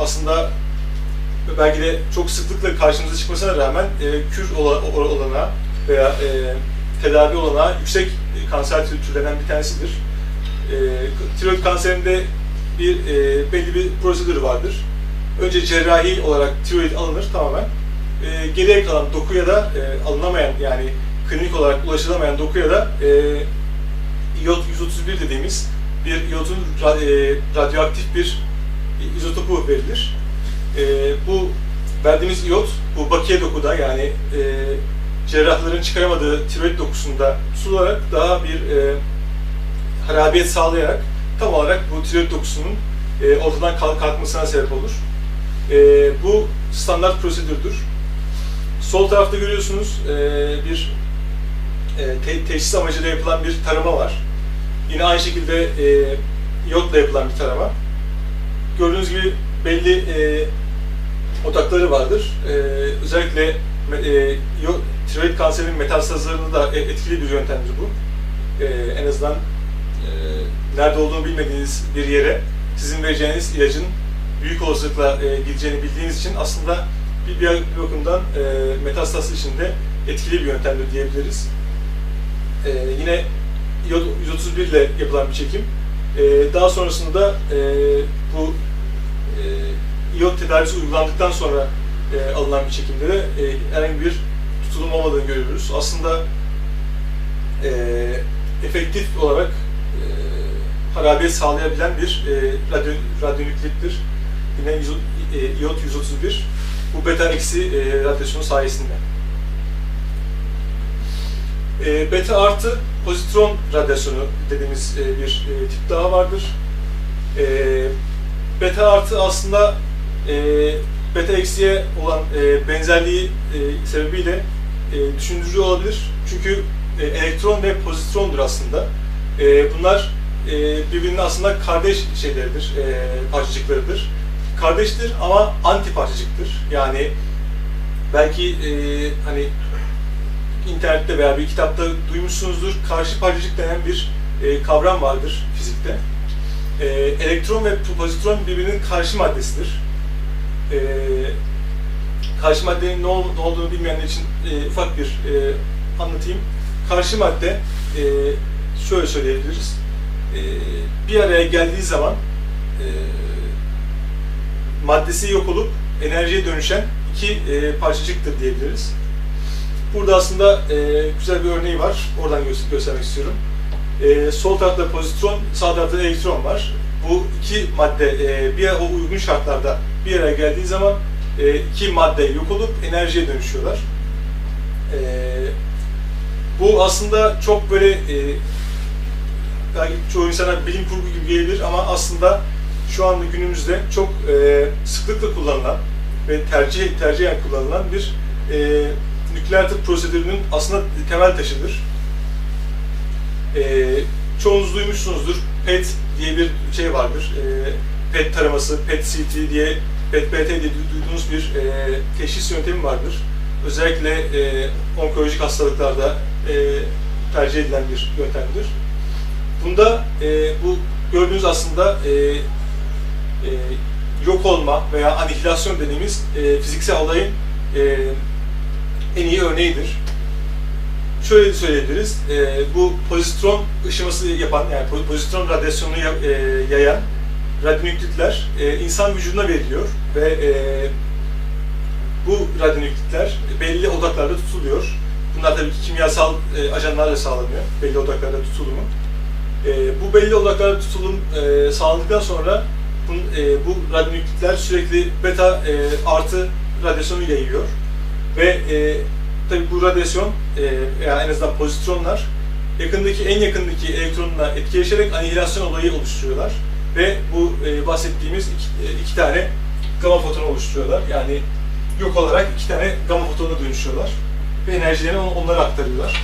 aslında belki de çok sıklıkla karşımıza çıkmasına rağmen e, kür ola- o- olanağı veya e, tedavi olanağı yüksek kanser tür- türlerinden bir tanesidir. E, tiroid kanserinde bir e, belli bir prosedür vardır. Önce cerrahi olarak tiroid alınır tamamen. E, geriye kalan dokuya da e, alınamayan yani klinik olarak ulaşılamayan dokuya da e, iot 131 dediğimiz bir iotun e, radyoaktif bir izotopu verilir. E, bu verdiğimiz iot bu bakiye dokuda yani e, cerrahların çıkaramadığı tiroid dokusunda tutularak daha bir e, harabiyet sağlayarak tam olarak bu tiroid dokusunun e, ortadan kalk- kalkmasına sebep olur. E, bu standart prosedürdür. Sol tarafta görüyorsunuz e, bir e, te- teşhis amacıyla yapılan bir tarama var. Yine aynı şekilde e, iyotla yapılan bir tarama. Gördüğünüz gibi belli e, odakları vardır. E, özellikle e, tiroid kanserinin metastazlarını da e- etkili bir yöntemdir bu. E, en azından e, nerede olduğunu bilmediğiniz bir yere sizin vereceğiniz ilacın büyük olasılıkla e, gideceğini bildiğiniz için aslında bir, bir bakımdan e, metastaz için de etkili bir yöntemdir diyebiliriz. E, yine iot 131 ile yapılan bir çekim. E, daha sonrasında e, bu e, iot tedavisi uygulandıktan sonra e, alınan bir çekimde de e, herhangi bir tutulum olmadığını görüyoruz. Aslında e, efektif olarak e, harabiyet sağlayabilen bir e, radyo, radyonükleittir. Yine 100 e, iot 131 bu beta eksi e, radyasyonu sayesinde. E, beta artı pozitron radyasyonu dediğimiz e, bir e, tip daha vardır. E, beta artı aslında e, beta eksiye olan e, benzerliği e, sebebiyle e, düşündürücü olabilir. Çünkü e, elektron ve pozitrondur aslında. E, bunlar e, birbirinin aslında kardeş şeyleridir, e, parçacıklarıdır. Kardeştir ama anti parçacıktır. Yani belki e, hani internette veya bir kitapta duymuşsunuzdur. Karşı parçacık denen bir e, kavram vardır fizikte. E, elektron ve pozitron birbirinin karşı maddesidir. E, karşı maddenin ne, ol- ne olduğunu bilmeyenler için e, ufak bir e, anlatayım. Karşı madde e, şöyle söyleyebiliriz. E, bir araya geldiği zaman e, maddesi yok olup enerjiye dönüşen iki e, parçacıktır diyebiliriz. Burada aslında e, güzel bir örneği var. Oradan gö- göstermek istiyorum. E, sol tarafta pozitron, sağ tarafta elektron var. Bu iki madde e, bir o uygun şartlarda bir araya geldiği zaman e, iki madde yok olup enerjiye dönüşüyorlar. E, bu aslında çok böyle e, belki çoğu insana bilim kurgu gibi gelebilir ama aslında şu anda günümüzde çok e, sıklıkla kullanılan ve tercih tercihen kullanılan bir e, nükleer tıp prosedürünün aslında temel taşıdır. E, çoğunuz duymuşsunuzdur. PET diye bir şey vardır. E, PET taraması, PET-CT diye, PET-BT diye duyduğunuz bir e, teşhis yöntemi vardır. Özellikle e, onkolojik hastalıklarda e, tercih edilen bir yöntemdir. Bunda e, bu gördüğünüz aslında e, e, yok olma veya anihilasyon dediğimiz e, fiziksel olayın e, en iyi örneğidir. Şöyle söyleyebiliriz, e, bu pozitron ışıması yapan, yani po- pozitron radyasyonunu ya- e, yayan radyonüklitler e, insan vücuduna veriliyor ve e, bu radyonüklitler belli odaklarda tutuluyor. Bunlar tabii ki kimyasal e, ajanlarla sağlanıyor, belli odaklarda tutulumu. E, bu belli odaklarda tutulum e, sağlandıktan sonra bun, e, bu radyonüklitler sürekli beta e, artı radyasyonu yayıyor. Ve e, tabii bu radyasyon, e, yani en azından pozitronlar yakındaki en yakındaki elektronla etkileşerek anihilasyon olayı oluşturuyorlar. Ve bu e, bahsettiğimiz iki, e, iki tane gamma fotonu oluşturuyorlar. Yani yok olarak iki tane gamma fotonuna dönüşüyorlar. Ve enerjilerini on- onlara aktarıyorlar.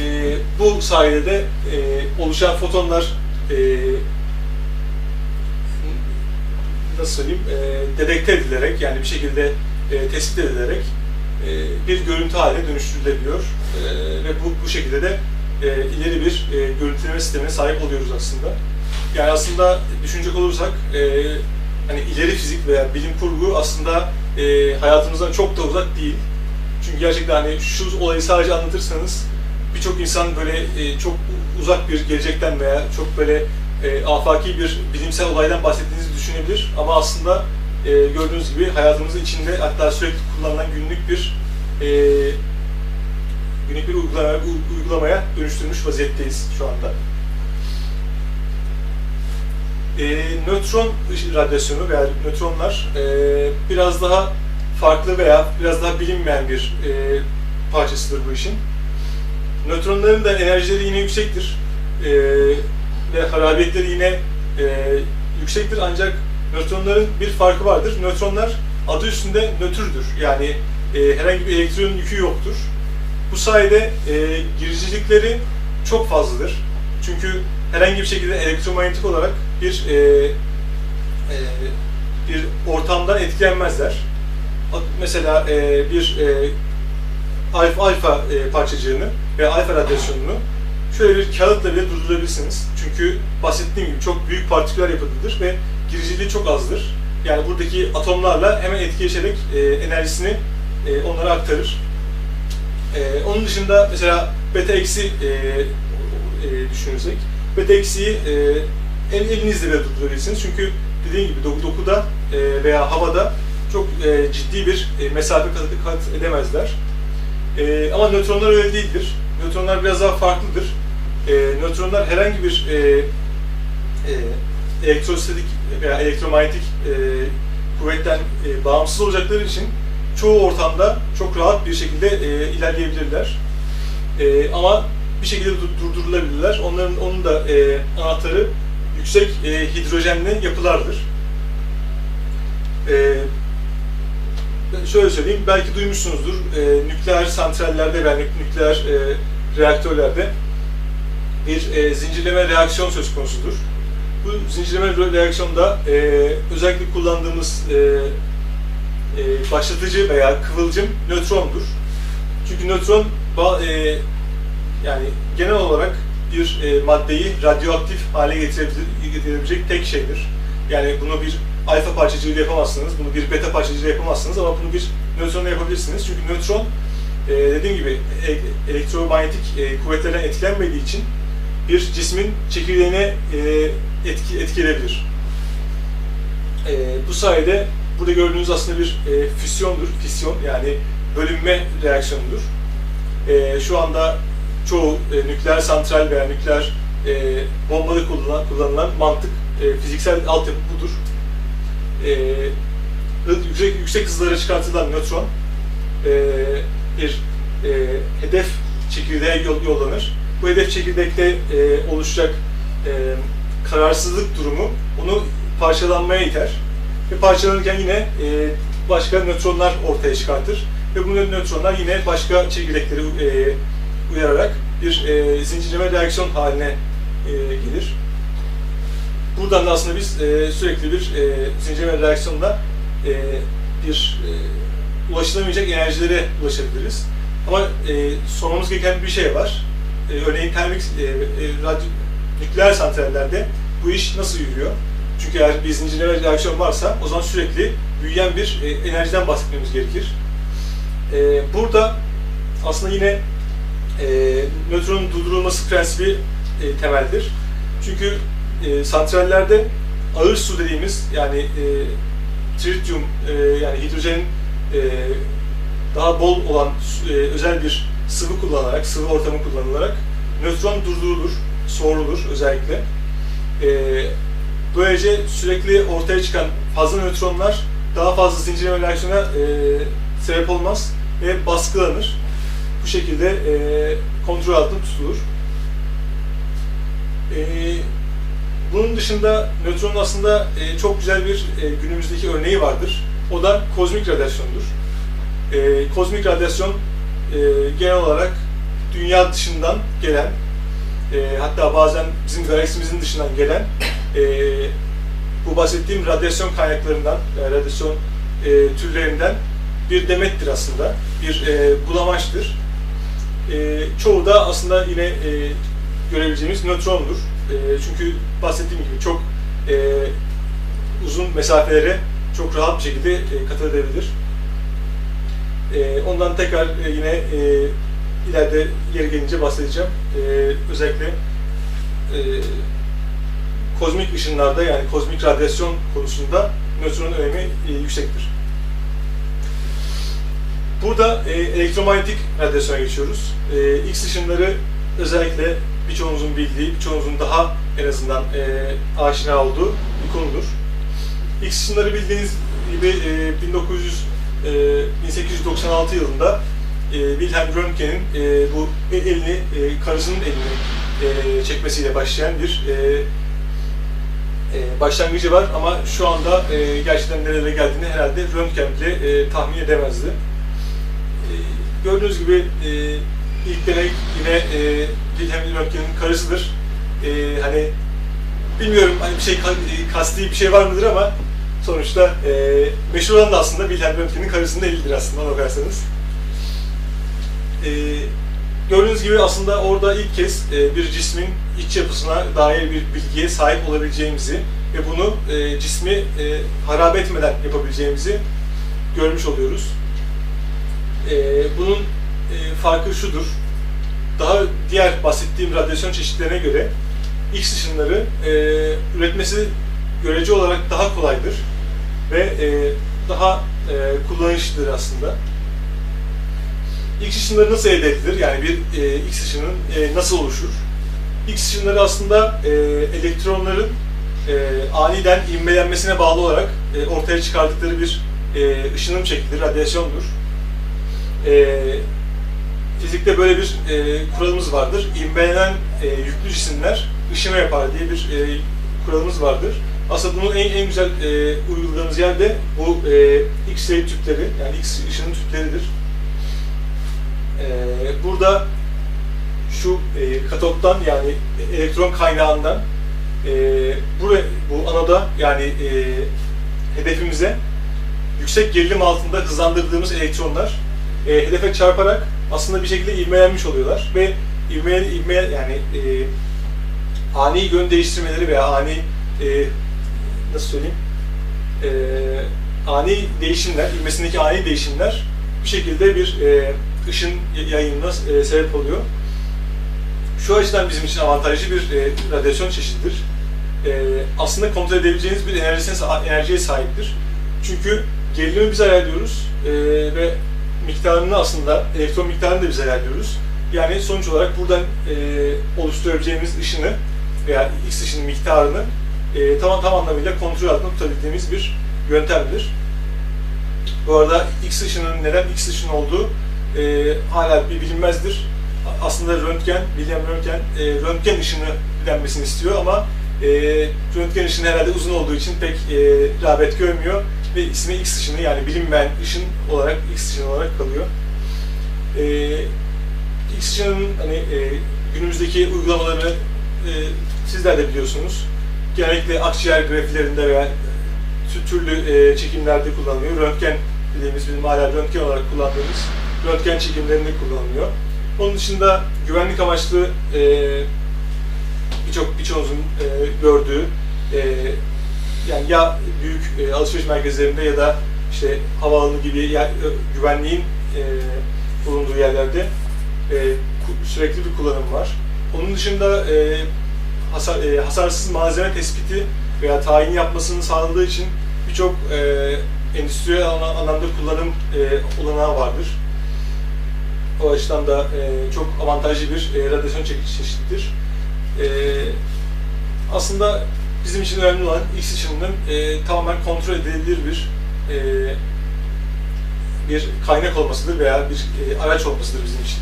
E, bu sayede de e, oluşan fotonlar e, nasıl söyleyeyim e, dedekte edilerek yani bir şekilde e, tespit edilerek e, bir görüntü haline dönüştürülebiliyor E, ve bu bu şekilde de e, ileri bir e, görüntüleme sistemine sahip oluyoruz aslında. Yani aslında düşünecek olursak e, hani ileri fizik veya bilim kurgu aslında e, hayatımızdan çok da uzak değil. Çünkü gerçekten hani şu olayı sadece anlatırsanız birçok insan böyle e, çok uzak bir gelecekten veya çok böyle e, afaki bir bilimsel olaydan bahsettiğinizi düşünebilir. Ama aslında e, gördüğünüz gibi hayatımızın içinde hatta sürekli kullanılan günlük bir e, günlük bir uygulamaya, uygulamaya dönüştürmüş vaziyetteyiz şu anda. E, nötron radyasyonu veya nötronlar e, biraz daha farklı veya biraz daha bilinmeyen bir e, parçasıdır bu işin. Nötronların da enerjileri yine yüksektir e, ve harabiyetleri yine e, yüksektir ancak nötronların bir farkı vardır. Nötronlar adı üstünde nötrdür yani e, herhangi bir elektron yükü yoktur. Bu sayede e, giricilikleri çok fazladır. Çünkü herhangi bir şekilde elektromanyetik olarak bir e, e, bir ortamdan etkilenmezler. Mesela e, bir e, alfa, alfa e, parçacığını veya alfa radyasyonunu şöyle bir kağıtla bile durdurabilirsiniz. Çünkü bahsettiğim gibi çok büyük partiküler yapıdadır ve giriciliği çok azdır. Yani buradaki atomlarla hemen etkileşerek e, enerjisini e, onlara aktarır. E, onun dışında mesela beta eksi e, e, düşünürsek, beta eksiyi e, el, elinizle bile durdurabilirsiniz. Çünkü dediğim gibi doku, dokuda e, veya havada çok e, ciddi bir e, mesafe kat, kat edemezler. E, ama nötronlar öyle değildir. Nötronlar biraz daha farklıdır. E, nötronlar herhangi bir e, e, elektrostatik veya elektromanyetik e, kuvvetten e, bağımsız olacakları için çoğu ortamda çok rahat bir şekilde e, ilerleyebilirler. E, ama bir şekilde durdurulabilirler. Onların onun da e, anahtarı yüksek e, hidrojenli yapılardır. E, şöyle söyleyeyim, belki duymuşsunuzdur, e, nükleer santrallerde veya nükleer e, reaktörlerde bir e, zincirleme reaksiyon söz konusudur. Bu zincirleme reaksiyonda e, özellikle kullandığımız e, e, başlatıcı veya kıvılcım nötrondur. Çünkü nötron e, yani genel olarak bir e, maddeyi radyoaktif hale getirebilecek tek şeydir. Yani bunu bir alfa parçacığıyla yapamazsınız, bunu bir beta parçacığıyla yapamazsınız ama bunu bir nötronla yapabilirsiniz. Çünkü nötron e, dediğim gibi e, elektromanyetik e, kuvvetlerden etkilenmediği için bir cismin çekirdeğine e, etki, etki edebilir. E, bu sayede burada gördüğünüz aslında bir e, füsyondur, fisyon yani bölünme reaksiyonudur. E, şu anda çoğu e, nükleer santral veya nükleer e, bombada kullanılan, kullanılan mantık, e, fiziksel altyapı budur. E, yüksek, yüksek hızlara çıkartılan nötron e, bir e, hedef çekirdeğe yollanır. Bu hedef çekirdekte e, oluşacak e, kararsızlık durumu onu parçalanmaya iter. Ve parçalanırken yine e, başka nötronlar ortaya çıkartır. Ve bu nötronlar yine başka çekirdekleri e, uyararak bir e, zincirleme reaksiyon haline e, gelir. Buradan da aslında biz e, sürekli bir e, zincirleme reaksiyonla e, bir e, ulaşılamayacak enerjilere ulaşabiliriz. Ama e, sormamız gereken bir şey var. E, örneğin termik e, e, radyo, nükleer santrallerde bu iş nasıl yürüyor? Çünkü eğer bir zincirleme reaksiyon varsa o zaman sürekli büyüyen bir e, enerjiden bahsetmemiz gerekir. E, burada aslında yine e, nötronun durdurulması prensibi e, temeldir. Çünkü e, santrallerde ağır su dediğimiz yani e, tritium e, yani hidrojen e, daha bol olan e, özel bir sıvı kullanarak, sıvı ortamı kullanılarak nötron durdurulur, soğurulur özellikle. E, böylece sürekli ortaya çıkan fazla nötronlar daha fazla zincirleme reaksiyona e, sebep olmaz ve baskılanır. Bu şekilde e, kontrol altında tutulur. E, bunun dışında nötronun aslında e, çok güzel bir e, günümüzdeki örneği vardır. O da kozmik radyasyondur. E, kozmik radyasyon e, genel olarak dünya dışından gelen, e, hatta bazen bizim galaksimizin dışından gelen e, bu bahsettiğim radyasyon kaynaklarından, e, radyasyon e, türlerinden bir demettir aslında, bir e, bulamaçtır. E, çoğu da aslında yine e, görebileceğimiz nötrondur. E, çünkü bahsettiğim gibi çok e, uzun mesafelere çok rahat bir şekilde e, kat edebilir. E, ondan tekrar e, yine e, ileride yeri gelince bahsedeceğim. E, özellikle e, kozmik ışınlarda yani kozmik radyasyon konusunda nötronun önemi e, yüksektir. Burada e, elektromanyetik radyasyona geçiyoruz. E, X ışınları özellikle birçoğunuzun bildiği, birçoğunuzun daha en azından e, aşina olduğu bir konudur. X ışınları bildiğiniz gibi e, 1900 e, 1896 yılında e, Wilhelm Röntgen'in e, bu elini, e, karısının elini e, çekmesiyle başlayan bir e, e, başlangıcı var ama şu anda e, gerçekten nerelere geldiğini herhalde Röntgen bile e, tahmin edemezdi. E, gördüğünüz gibi e, ilk deney yine e, Wilhelm Röntgen'in karısıdır. E, hani bilmiyorum hani bir şey ka- kasti bir şey var mıdır ama sonuçta e, meşhur olan da aslında Wilhelm Röntgen'in karısının elidir aslında bakarsanız. E, gördüğünüz gibi aslında orada ilk kez e, bir cismin iç yapısına dair bir bilgiye sahip olabileceğimizi ve bunu e, cismi e, harap etmeden yapabileceğimizi görmüş oluyoruz. E, bunun e, farkı şudur. Daha diğer bahsettiğim radyasyon çeşitlerine göre X ışınları e, üretmesi görece olarak daha kolaydır ve e, daha e, kullanışlıdır aslında. X ışınları nasıl elde edilir? Yani bir e, X ışının e, nasıl oluşur? X ışınları aslında e, elektronların e, aniden ivmelenmesine bağlı olarak e, ortaya çıkardıkları bir e, ışınım şeklidir, radyasyondur. E, fizikte böyle bir e, kuralımız vardır. İvmelenen e, yüklü cisimler ışıma yapar diye bir e, kuralımız vardır. Aslında bunun en, en güzel e, uyguladığımız yer de bu e, X-ray tüpleri, yani X ışının tüpleridir. E, burada şu e, katottan yani elektron kaynağından e, buraya, bu anoda yani e, hedefimize yüksek gerilim altında hızlandırdığımız elektronlar e, hedefe çarparak aslında bir şekilde ivmelenmiş oluyorlar ve ivme, ivme yani e, ani yön değiştirmeleri veya ani e, nasıl söyleyeyim e, ani değişimler, ivmesindeki ani değişimler bir şekilde bir e, ışın yayınına e, sebep oluyor. Şu açıdan bizim için avantajlı bir e, radyasyon çeşididir. E, aslında kontrol edebileceğiniz bir enerjisine, enerjiye sahiptir. Çünkü gerilimi biz ayarlıyoruz e, ve miktarını aslında, elektron miktarını da biz ayarlıyoruz. Yani sonuç olarak buradan e, oluşturabileceğimiz ışını veya X ışının miktarını e, tam, tam anlamıyla kontrol altında tutabildiğimiz bir yöntemdir. Bu arada X ışının neden X ışın olduğu e, hala bir bilinmezdir. Aslında röntgen, William Röntgen, e, röntgen ışını denmesini istiyor ama e, röntgen ışını herhalde uzun olduğu için pek e, rağbet görmüyor ve ismi X ışını yani bilinmeyen ışın olarak X ışını olarak kalıyor. E, X ışının hani e, günümüzdeki uygulamalarını e, sizler de biliyorsunuz. Genellikle akciğer grafilerinde veya türlü e, çekimlerde kullanılıyor. Röntgen dediğimiz bizim hala röntgen olarak kullandığımız röntgen çekimlerinde kullanılıyor. Onun dışında güvenlik amaçlı e, birçok birçoğunuzun e, gördüğü e, yani ya büyük e, alışveriş merkezlerinde ya da işte havaalanı gibi yer, güvenliğin e, bulunduğu yerlerde e, sürekli bir kullanım var. Onun dışında e, hasar, e, hasarsız malzeme tespiti veya tayin yapmasını sağladığı için birçok e, endüstriyel anlamda kullanım e, olanağı vardır. O açıdan da e, çok avantajlı bir e, radyasyon çeşididir. E, aslında bizim için önemli olan X ışınının e, tamamen kontrol edilebilir bir e, bir kaynak olmasıdır veya bir e, araç olmasıdır bizim için.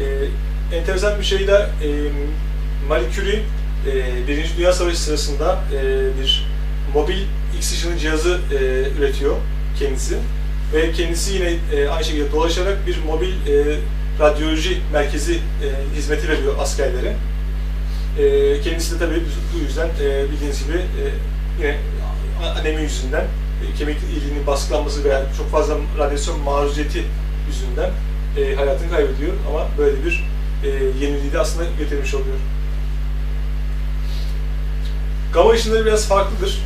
E, enteresan bir şey de e, Marie Curie e, Birinci Dünya Savaşı sırasında e, bir mobil X ışını cihazı e, üretiyor kendisi ve kendisi yine e, aynı şekilde dolaşarak bir mobil e, radyoloji merkezi e, hizmeti veriyor askerlere. E, kendisi de tabii bu yüzden e, bildiğiniz gibi e, yine anemi yüzünden e, kemik iliğinin baskılanması veya çok fazla radyasyon maruziyeti yüzünden e, hayatını kaybediyor ama böyle bir e, yeniliği de aslında getirmiş oluyor. Gamma ışınları biraz farklıdır.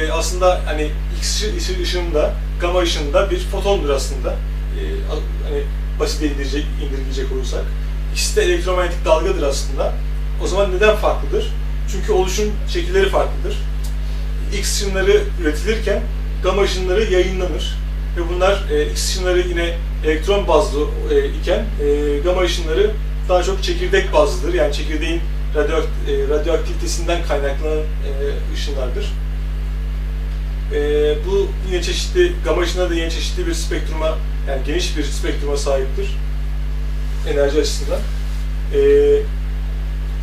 e, aslında hani X ışı- ışı- ışınında, gamma ışınında bir fotondur aslında. E, hani basit indirecek, indirgeyecek olursak. İkisi de elektromanyetik dalgadır aslında. O zaman neden farklıdır? Çünkü oluşum şekilleri farklıdır. X ışınları üretilirken gamma ışınları yayınlanır. Ve bunlar e, X ışınları yine elektron bazlı e, iken e, gamma ışınları daha çok çekirdek bazlıdır. Yani çekirdeğin radyoakt- e, radyoaktivitesinden kaynaklanan e, ışınlardır. E, bu yine çeşitli, gamma ışınları da yine çeşitli bir spektruma, yani geniş bir spektruma sahiptir enerji açısından. E,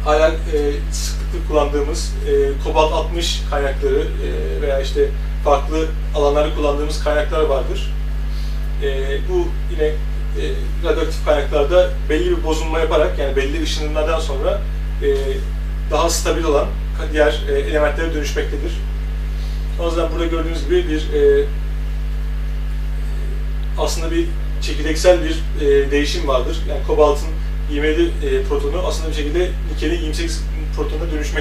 hala e, sıklıkla kullandığımız e, kobalt 60 kaynakları e, veya işte farklı alanlarda kullandığımız kaynaklar vardır. E, bu yine e, radyoaktif kaynaklarda belli bir bozulma yaparak yani belli ışınımlardan sonra e, daha stabil olan diğer e, elementlere dönüşmektedir. O yüzden burada gördüğünüz gibi bir e, aslında bir çekirdeksel bir e, değişim vardır. Yani kobaltın 27 e, protonu aslında bir şekilde nikelin 28 protonuna dönüşmek